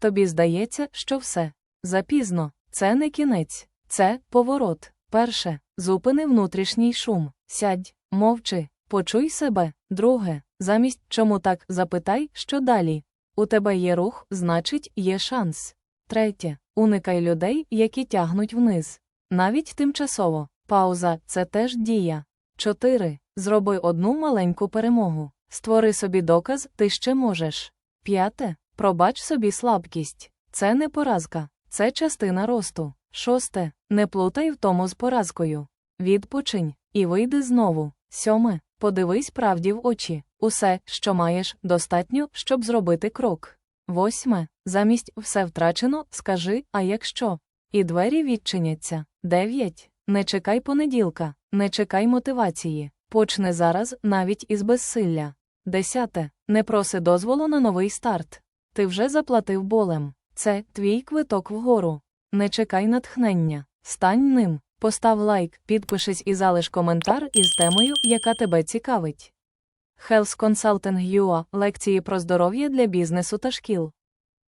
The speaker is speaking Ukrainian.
Тобі здається, що все. Запізно. Це не кінець. Це поворот. Перше. Зупини внутрішній шум. Сядь, мовчи, почуй себе. Друге. Замість чому так запитай, що далі. У тебе є рух, значить, є шанс. Третє. Уникай людей, які тягнуть вниз. Навіть тимчасово. Пауза це теж дія. 4. Зроби одну маленьку перемогу. Створи собі доказ, ти ще можеш. П'яте. Пробач собі слабкість. Це не поразка, це частина росту. Шосте. Не плутай в тому з поразкою. Відпочинь і вийди знову. Сьоме. Подивись правді в очі. Усе, що маєш, достатньо, щоб зробити крок. Восьме. Замість все втрачено, скажи, а якщо? І двері відчиняться. Дев'ять. Не чекай понеділка, не чекай мотивації. Почни зараз навіть із безсилля. Десяте. Не проси дозволу на новий старт. Ти вже заплатив болем. Це твій квиток вгору. Не чекай натхнення. Стань ним. Постав лайк, підпишись і залиш коментар із темою, яка тебе цікавить. Health Consulting UA – лекції про здоров'я для бізнесу та шкіл.